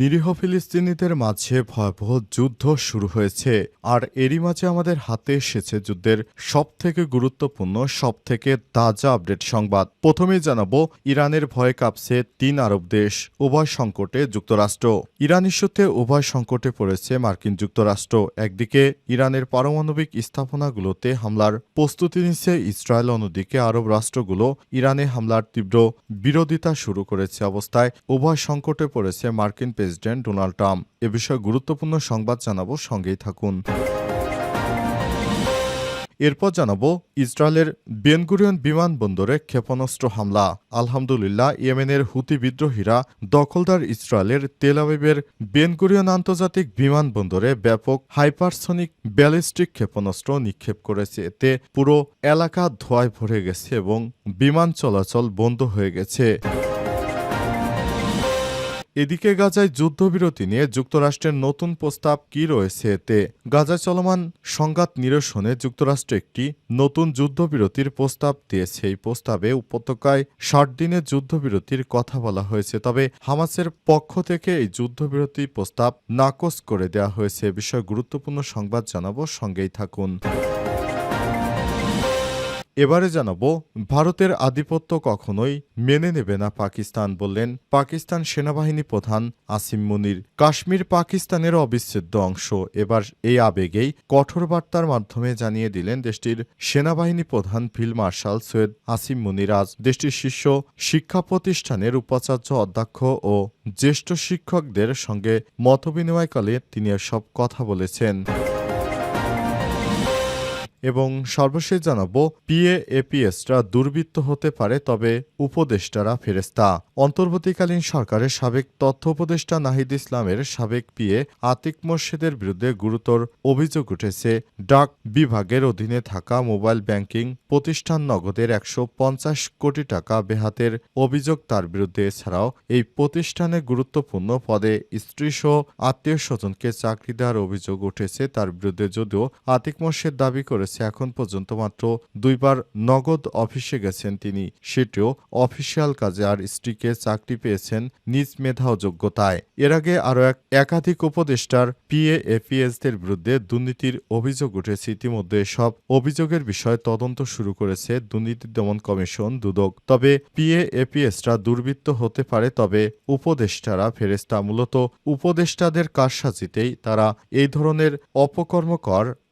নিরীহ ফিলিস্তিনিদের মাঝে ভয়াবহ যুদ্ধ শুরু হয়েছে, আর এরই মাঝে আমাদের হাতে এসেছে যুদ্ধের সবথেকে গুরুত্বপূর্ণ, সবথেকে তাজা আপডেট সংবাদ। প্রথমেই জানাব, ইরানের ভয়ে কাঁপছে তিন আরব দেশ, উভয় সংকটে যুক্তরাষ্ট্র। ইরান ইস্যুতে উভয় সংকটে পড়েছে মার্কিন যুক্তরাষ্ট্র। একদিকে, ইরানের পারমাণবিক স্থাপনাগুলোতে হামলার প্রস্তুতি নিচ্ছে ইসরায়েল, অন্যদিকে আরব রাষ্ট্রগুলো ইরানে হামলার তীব্র বিরোধিতা শুরু করেছে অবস্থায়। উভয় সংকটে পড়েছে মার্কিন প্রেসিডেন্ট ডোনাল্ড ট্রাম্প। এ বিষয়ে গুরুত্বপূর্ণ সংবাদ জানাব, সঙ্গেই থাকুন। এরপর জানাব, ইসরায়েলের বেনগুরিয়ন বিমানবন্দরে ক্ষেপণাস্ত্র হামলা। আলহামদুলিল্লাহ, ইয়েমেনের হুতি বিদ্রোহীরা দখলদার ইসরায়েলের তেলাবিবের বেনগুরিয়ন আন্তর্জাতিক বিমানবন্দরে ব্যাপক হাইপারসনিক ব্যালিস্টিক ক্ষেপণাস্ত্র নিক্ষেপ করেছে। এতে পুরো এলাকা ধোঁয়ায় ভরে গেছে এবং বিমান চলাচল বন্ধ হয়ে গেছে। এদিকে গাজায় যুদ্ধবিরতি নিয়ে যুক্তরাষ্ট্রের নতুন প্রস্তাব কি রয়েছে এতে? গাজায় চলমান সংঘাত নিরসনে যুক্তরাষ্ট্র একটি নতুন যুদ্ধবিরতির প্রস্তাব দিয়েছে। এই প্রস্তাবে উপত্যকায় ষাট দিনের যুদ্ধবিরতির কথা বলা হয়েছে। তবে হামাসের পক্ষ থেকে এই যুদ্ধবিরতি প্রস্তাব নাকচ করে দেওয়া হয়েছে। এ বিষয়ে গুরুত্বপূর্ণ সংবাদ জানাব। সঙ্গেই থাকুন। এবারে জানাব, ভারতের আধিপত্য কখনোই মেনে নেবে না পাকিস্তান বললেন পাকিস্তান সেনাবাহিনী প্রধান আসিম মুনির। কাশ্মীর পাকিস্তানের অবিচ্ছেদ্য অংশ। এবার এই আবেগেই কঠোর বার্তার মাধ্যমে জানিয়ে দিলেন দেশটির সেনাবাহিনী প্রধান ফিল্ড মার্শাল সৈয়দ আসিম মুনির। আজ দেশটির শীর্ষ শিক্ষা প্রতিষ্ঠানের উপাচার্য অধ্যক্ষ ও জ্যেষ্ঠ শিক্ষকদের সঙ্গে মতবিনিময়কালে তিনি এসব কথা বলেছেন। এবং সর্বশেষ জানাব পিএ এপিএসরা দুর্বৃত্ত হতে পারে, তবে উপদেষ্টারা ফেরেস্তা অন্তর্বর্তীকালীন সরকারের সাবেক তথ্য উপদেষ্টা নাহিদ ইসলামের সাবেক পিএ আতিক মোর্শেদের বিরুদ্ধে গুরুতর অভিযোগ উঠেছে। ডাক বিভাগের অধীনে থাকা মোবাইল ব্যাংকিং প্রতিষ্ঠান নগদের একশো পঞ্চাশ কোটি টাকা বেহাতের অভিযোগ তার বিরুদ্ধে। এছাড়াও এই প্রতিষ্ঠানে গুরুত্বপূর্ণ পদে স্ত্রীসহ আত্মীয় স্বজনকে চাকরি দেওয়ার অভিযোগ উঠেছে তার বিরুদ্ধে। যদিও আতিক মোর্শেদ দাবি করেছে এখন পর্যন্ত মাত্র দুইবার নগদ অফিসে গেছেন তিনি। সেটিও অফিসিয়াল কাজে আর স্ত্রীকে চাকরি পেয়েছেন নিজ মেধা ও যোগ্যতায়। এর আগে আরও এক একাধিক উপদেষ্টার পিএ এপিএসদের বিরুদ্ধে দুর্নীতির অভিযোগ উঠেছে। ইতিমধ্যে সব অভিযোগের বিষয়ে তদন্ত শুরু করেছে দুর্নীতি দমন কমিশন দুদক। তবে পিএ এপিএসরা দুর্বৃত্ত হতে পারে, তবে উপদেষ্টারা ফেরেস্তা মূলত উপদেষ্টাদের কারসাজিতেই তারা এই ধরনের অপকর্ম কর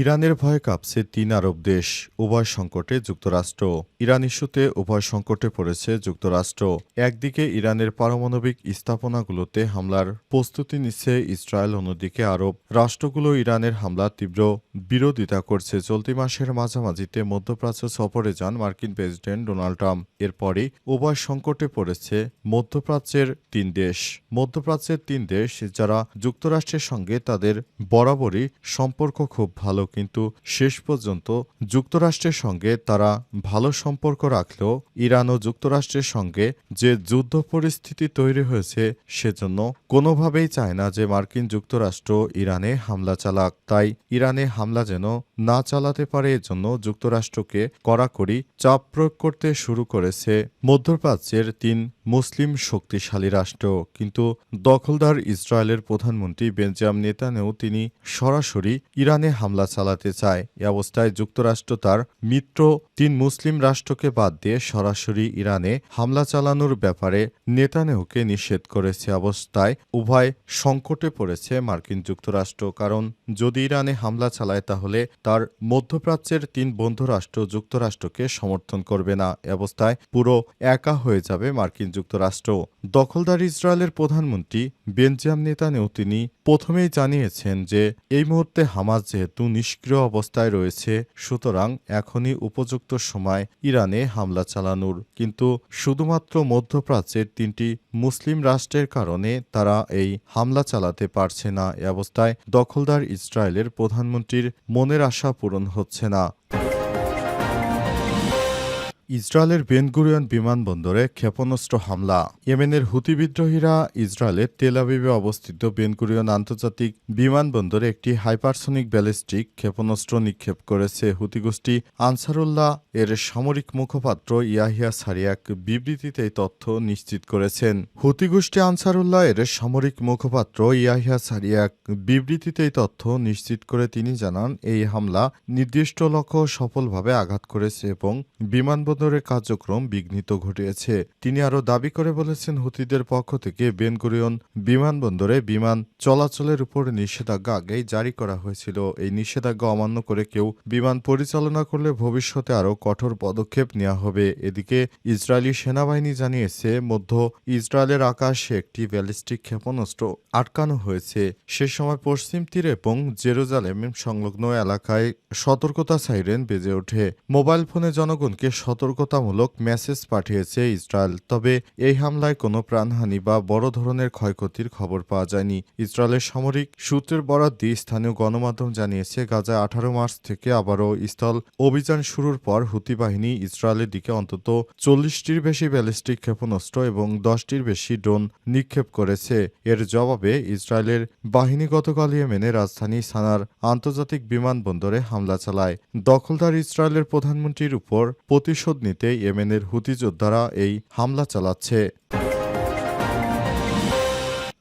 ইরানের ভয়ে কাঁপছে তিন আরব দেশ, উভয় সংকটে যুক্তরাষ্ট্র। ইরান ইস্যুতে উভয় সংকটে পড়েছে যুক্তরাষ্ট্র। একদিকে ইরানের পারমাণবিক স্থাপনাগুলোতে হামলার প্রস্তুতি নিচ্ছে ইসরায়েল, অন্যদিকে আরব রাষ্ট্রগুলো ইরানের হামলা তীব্র বিরোধিতা করছে। চলতি মাসের মাঝামাঝিতে মধ্যপ্রাচ্য সফরে যান মার্কিন প্রেসিডেন্ট ডোনাল্ড ট্রাম্প। এরপরে উভয় সংকটে পড়েছে মধ্যপ্রাচ্যের তিন দেশ। মধ্যপ্রাচ্যের তিন দেশ, যারা যুক্তরাষ্ট্রের সঙ্গে তাদের বরাবরই সম্পর্ক খুব ভালো কিন্তু শেষ পর্যন্ত যুক্তরাষ্ট্রের সঙ্গে তারা ভালো সম্পর্ক রাখলেও ইরান ও যুক্তরাষ্ট্রের সঙ্গে যে যুদ্ধ পরিস্থিতি তৈরি হয়েছে সেজন্য কোনোভাবেই চায় না যে মার্কিন যুক্তরাষ্ট্র ইরানে হামলা চালাক। তাই ইরানে হামলা যেন না চালাতে পারে এজন্য যুক্তরাষ্ট্রকে কড়াকড়ি চাপ প্রয়োগ করতে শুরু করেছে মধ্যপ্রাচ্যের তিন মুসলিম শক্তিশালী রাষ্ট্র। কিন্তু দখলদার ইসরায়েলের প্রধানমন্ত্রী বেঞ্জাম নেতানেও তিনি সরাসরি ইরানে হামলা চালাতে চায়। এ অবস্থায় যুক্তরাষ্ট্র তার মিত্র তিন মুসলিম রাষ্ট্রকে বাদ দিয়ে সরাসরি ইরানে হামলা চালানোর ব্যাপারে নেতানেহুকে নিষেধ করেছে। অবস্থায় উভয় সংকটে পড়েছে মার্কিন যুক্তরাষ্ট্র। কারণ যদি ইরানে হামলা চালায়, তাহলে তার মধ্যপ্রাচ্যের তিন বন্ধু রাষ্ট্র যুক্তরাষ্ট্রকে সমর্থন করবে না। অবস্থায় পুরো একা হয়ে যাবে মার্কিন যুক্তরাষ্ট্র। দখলদার ইসরায়েলের প্রধানমন্ত্রী বেনজাম নেতানেও তিনি প্রথমেই জানিয়েছেন যে, এই মুহূর্তে হামাস যেহেতু নিষ্ক্রিয় অবস্থায় রয়েছে, সুতরাং এখনই উপযুক্ত সময় ইরানে হামলা চালানোর। কিন্তু শুধুমাত্র মধ্যপ্রাচ্যের তিনটি মুসলিম রাষ্ট্রের কারণে তারা এই হামলা চালাতে পারছে না। এ অবস্থায় দখলদার ইসরায়েলের প্রধানমন্ত্রীর মনের আশা পূরণ হচ্ছে না। ইসরায়েলের বেনগুরিয়ন বিমানবন্দরে ক্ষেপণাস্ত্র হামলা। ইয়েমেনের হুতি বিদ্রোহীরা ইসরায়েলের তেল আবিবে অবস্থিত বেনগুরিয়ন আন্তর্জাতিক বিমানবন্দরে একটি হাইপারসনিক ব্যালিস্টিক ক্ষেপণাস্ত্র নিক্ষেপ করেছে হুতি গোষ্ঠী আনসারুল্লাহ। এর সামরিক মুখপাত্র ইয়াহিয়া সারিয়াক বিবৃতিতে এই তথ্য নিশ্চিত করেছেন। হুতি গোষ্ঠী আনসারুল্লাহ এর সামরিক মুখপাত্র ইয়াহিয়া সারিয়াক বিবৃতিতে এই তথ্য নিশ্চিত করে তিনি জানান, এই হামলা নির্দিষ্ট লক্ষ্য সফলভাবে আঘাত করেছে এবং বিমানবন্দরের কার্যক্রম বিঘ্নিত ঘটিয়েছে। তিনি আরও দাবি করে বলেছেন, হুতিদের পক্ষ থেকে বেনগুরিয়ন বিমানবন্দরে বিমান চলাচলের উপর নিষেধাজ্ঞা আগেই জারি করা হয়েছিল। এই নিষেধাজ্ঞা অমান্য করে কেউ বিমান পরিচালনা করলে ভবিষ্যতে আরও কঠোর পদক্ষেপ নেওয়া হবে। এদিকে ইসরায়েলি সেনাবাহিনী জানিয়েছে, মধ্য ইসরায়েলের আকাশে একটি ব্যালিস্টিক ক্ষেপণাস্ত্র আটকানো হয়েছে। সে সময় পশ্চিম তীর এবং জেরুজালেম সংলগ্ন এলাকায় সতর্কতা সাইরেন বেজে ওঠে। মোবাইল ফোনে জনগণকে সতর্কতামূলক মেসেজ পাঠিয়েছে ইসরায়েল, তবে এই হামলায় কোনো প্রাণহানি বা বড় ধরনের ক্ষয়ক্ষতির খবর পাওয়া যায়নি। ইসরায়েলের সামরিক সূত্রের বরাত দিয়ে স্থানীয় গণমাধ্যম জানিয়েছে, গাজায় আঠারো মার্চ থেকে আবারও স্থল অভিযান শুরুর পর হুতি বাহিনী ইসরায়েলের দিকে অন্তত চল্লিশটির বেশি ব্যালিস্টিক ক্ষেপণাস্ত্র এবং দশটির বেশি ড্রোন নিক্ষেপ করেছে। এর জবাবে ইসরায়েলের বাহিনী গতকাল ইয়েমেনের রাজধানী সানার আন্তর্জাতিক বিমানবন্দরে হামলা চালায়। দখলদার ইসরায়েলের প্রধানমন্ত্রীর উপর প্রতিশোধ নিতে ইয়েমেনের হুতি যোদ্ধারা এই হামলা চালাচ্ছে।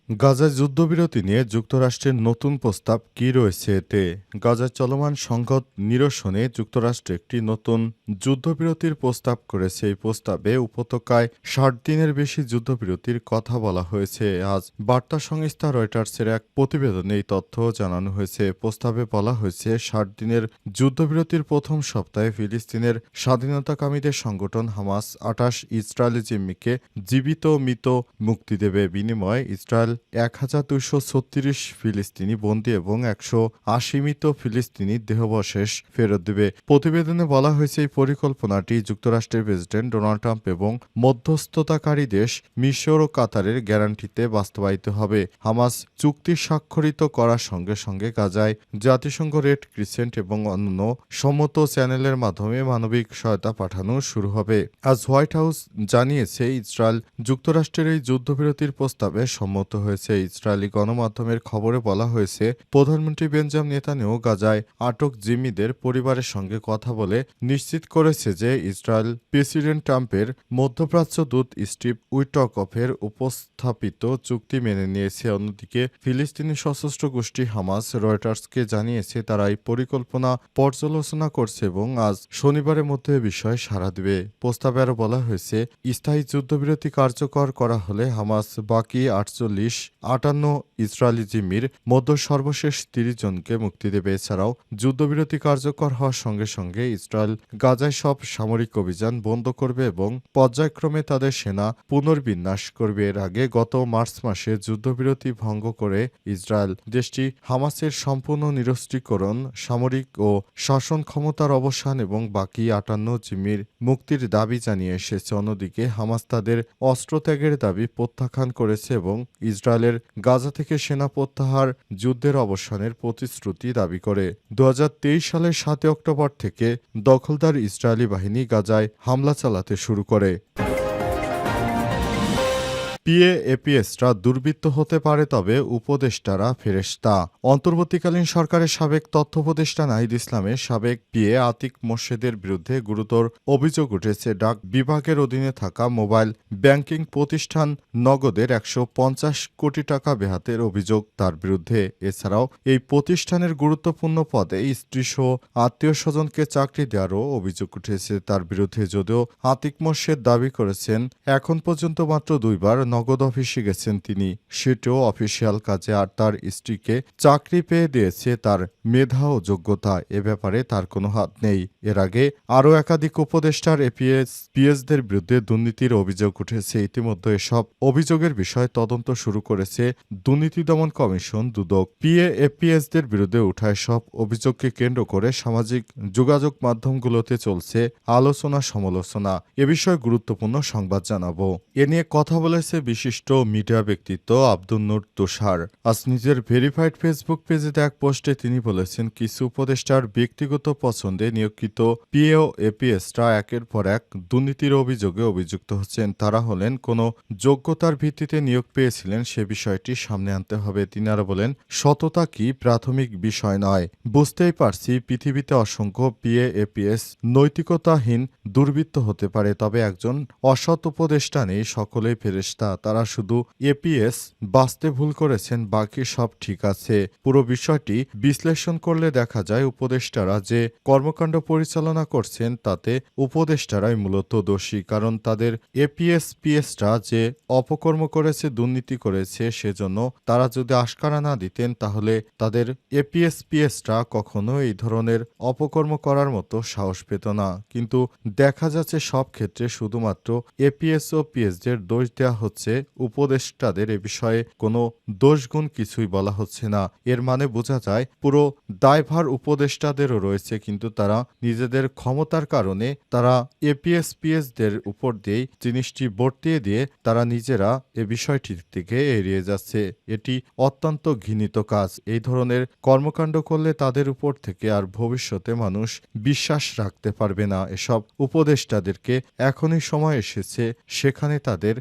গাজায় যুদ্ধবিরতি নিয়ে যুক্তরাষ্ট্রের নতুন প্রস্তাব কি রয়েছে এতে? গাজার চলমান সংঘাত নিরসনে যুক্তরাষ্ট্র একটি নতুন যুদ্ধবিরতির প্রস্তাব করেছে। এই প্রস্তাবে উপত্যকায় ষাট দিনের বেশি যুদ্ধবিরতির কথা বলা হয়েছে। আজ বার্তা সংস্থা রয়টার্সের এক প্রতিবেদনে এই তথ্য জানানো হয়েছে। প্রস্তাবে বলা হয়েছে, ষাট দিনের যুদ্ধবিরতির প্রথম সপ্তাহে ফিলিস্তিনের স্বাধীনতাকামীদের সংগঠন হামাস আটাশ ইসরায়েলি জিম্মিকে জীবিত মৃত মুক্তি দেবে। বিনিময়ে ইসরায়েল এক হাজার দুশো ছত্রিশ ফিলিস্তিনি বন্দী এবং একশো আশি মৃত ফিলিস্তিনি দেহবশেষ ফেরত দেবে। প্রতিবেদনে বলা হয়েছে, এই পরিকল্পনাটি যুক্তরাষ্ট্রের প্রেসিডেন্ট ডোনাল্ড ট্রাম্প এবং মধ্যস্থতাকারী দেশ মিশর ও কাতারের গ্যারান্টিতে বাস্তবায়িত হবে। হামাস চুক্তি স্বাক্ষরিত করার সঙ্গে সঙ্গে গাজায় জাতিসংঘ রেড ক্রিসেন্ট এবং অন্যান্য সম্মত চ্যানেলের মাধ্যমে মানবিক সহায়তা পাঠানো শুরু হবে। আজ হোয়াইট হাউস জানিয়েছে, ইসরায়েল যুক্তরাষ্ট্রের এই যুদ্ধবিরতির প্রস্তাবে সম্মত হয়েছে। ইসরায়েলি গণমাধ্যমের খবরে বলা হয়েছে, প্রধানমন্ত্রী বেঞ্জাম নেতানিয়াহু গাজায় আটক জিম্মিদের পরিবারের সঙ্গে কথা বলে নিশ্চিত করেছে যে ইসরায়েল প্রেসিডেন্ট ট্রাম্পের মধ্যপ্রাচ্য দূত স্টিভ উইটকফের উপস্থাপিত চুক্তি মেনে নিয়েছে। অন্যদিকে, ফিলিস্তিনি সশস্ত্র গোষ্ঠী হামাস, রয়টার্সকে জানিয়েছে তারা এই পরিকল্পনা পর্যালোচনা করছে এবং আজ শনিবারের মধ্যে বিষয়ে সাড়া দেবে। প্রস্তাবে আরও বলা হয়েছে, স্থায়ী যুদ্ধবিরতি কার্যকর করা হলে হামাস বাকি আটচল্লিশ আটান্ন ইসরায়েলি জিম্মির মধ্য সর্বশেষ তিরিশ জনকে মুক্তি দেবে। এছাড়াও যুদ্ধবিরতি কার্যকর হওয়ার সঙ্গে সঙ্গে ইসরায়েল গাজায় সব সামরিক অভিযান বন্ধ করবে এবং পর্যায়ক্রমে তাদের সেনা পুনর্বিন্যাস করবে। এর আগে গত মার্চ মাসে যুদ্ধবিরতি ভঙ্গ করে ইসরায়েল দেশটি হামাসের সম্পূর্ণ নিরস্ত্রীকরণ, সামরিক ও শাসন ক্ষমতার অবসান এবং বাকি আটান্ন জিম্মির মুক্তির দাবি জানিয়ে এসেছে। অন্যদিকে হামাস তাদের অস্ত্রত্যাগের দাবি প্রত্যাখ্যান করেছে এবং ইসরায়েলের গাজা থেকে সেনা প্রত্যাহার যুদ্ধের অবসানের প্রতিশ্রুতি দাবি করে। দু হাজার তেইশ সালের সাতই অক্টোবর থেকে দখলদার ইসরায়েলি বাহিনী গাজায় হামলা চালাতে শুরু করে। পিএ, এপিএসরা দুর্বৃত্ত হতে পারে, তবে উপদেষ্টারা ফেরেশতা। অন্তর্বর্তীকালীন সরকারের সাবেক তথ্য উপদেষ্টা নাহিদ ইসলামের সাবেক পিএ আতিক মোর্শেদের বিরুদ্ধে গুরুতর অভিযোগ উঠেছে। ডাক বিভাগের অধীনে থাকা মোবাইল ব্যাংকিং প্রতিষ্ঠান নগদের একশো পঞ্চাশ কোটি টাকা বেহাতের অভিযোগ তার বিরুদ্ধে। এছাড়াও এই প্রতিষ্ঠানের গুরুত্বপূর্ণ পদে স্ত্রী স্ত্রীসহ আত্মীয় স্বজনকে চাকরি দেওয়ারও অভিযোগ উঠেছে তার বিরুদ্ধে। যদিও আতিক মোর্শেদ দাবি করেছেন, এখন পর্যন্ত মাত্র দুইবার নগদ অফিসে গেছেন তিনি। সেটিও অফিসিয়াল কাজে আর তার স্ত্রীকে চাকরি পেয়ে দিয়েছে তার মেধা ও যোগ্যতা। এ ব্যাপারে তার কোনো হাত নেই। এর আগে আরও একাধিক উপদেষ্টার এপিএস পিএসদের বিরুদ্ধে দুর্নীতির অভিযোগ উঠেছে। ইতিমধ্যে এসব অভিযোগের বিষয়ে তদন্ত শুরু করেছে দুর্নীতি দমন কমিশন দুদক। পিএ এপিএসদের বিরুদ্ধে উঠা সব অভিযোগকে কেন্দ্র করে সামাজিক যোগাযোগ মাধ্যমগুলোতে চলছে আলোচনা সমালোচনা এ বিষয়ে গুরুত্বপূর্ণ সংবাদ জানাব। এ নিয়ে কথা বলেছে বিশিষ্ট মিডিয়া ব্যক্তিত্ব আব্দুল নূর তুষার। আজ নিজের ভেরিফাইড ফেসবুক পেজে এক পোস্টে তিনি বলেছেন, কিছু উপদেষ্টার ব্যক্তিগত পছন্দে নিয়োগিত পিএ ও এপিএসরা একের পর এক দুর্নীতির অভিযোগে অভিযুক্ত হচ্ছেন। তারা হলেন, কোনো যোগ্যতার ভিত্তিতে নিয়োগ পেয়েছিলেন সে বিষয়টি সামনে আনতে হবে। তিনি আরও বলেন, সততা কি প্রাথমিক বিষয় নয়। বুঝতেই পারছি, পৃথিবীতে অসংখ্য পিএ, এপিএস নৈতিকতাহীন দুর্বৃত্ত হতে পারে, তবে একজন অসৎ উপদেষ্টা নেই, সকলেই ফেরেস্তা তারা শুধু এপিএস বাঁচতে ভুল করেছেন, বাকি সব ঠিক আছে। পুরো বিষয়টি বিশ্লেষণ করলে দেখা যায় উপদেষ্টারা যে কর্মকাণ্ড পরিচালনা করছেন, তাতে উপদেষ্টারাই মূলত দোষী, কারণ তাদের এপিএস পিএসরা যে অপকর্ম করেছে, দুর্নীতি করেছে, সেজন্য তারা যদি আশকারা না দিতেন, তাহলে তাদের এপিএস পিএসরা কখনো এই ধরনের অপকর্ম করার মতো সাহস পেত না। কিন্তু দেখা যাচ্ছে সব ক্ষেত্রে শুধুমাত্র এপিএস ও পিএসদের দোষ দেওয়া হচ্ছে। উপদেষ্টাদের এ বিষয়ে কোনো দোষগুণ কিছুই বলা হচ্ছে না। এর মানে বোঝা যায়, পুরো দায়ভার উপদেষ্টাদেরও রয়েছে, কিন্তু তারা নিজেদের ক্ষমতার কারণে তারা এপিএস পিএসদের উপর দিয়েই জিনিসটি বর্তিয়ে দিয়ে তারা নিজেরা এ বিষয়টি থেকে এড়িয়ে যাচ্ছে। এটি অত্যন্ত ঘৃণিত কাজ। এই ধরনের কর্মকাণ্ড করলে তাদের উপর থেকে আর ভবিষ্যতে মানুষ বিশ্বাস রাখতে পারবে না। এসব উপদেষ্টাদেরকে এখনই সময় এসেছে, সেখানে তাদের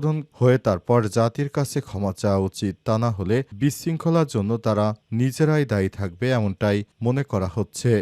সংশোধন হয়ে তারপর জাতির কাছে ক্ষমা চাওয়া উচিত, তা না হলে বিশৃঙ্খলার জন্য তারা নিজেরাই দায়ী থাকবে, এমনটাই মনে করা হচ্ছে।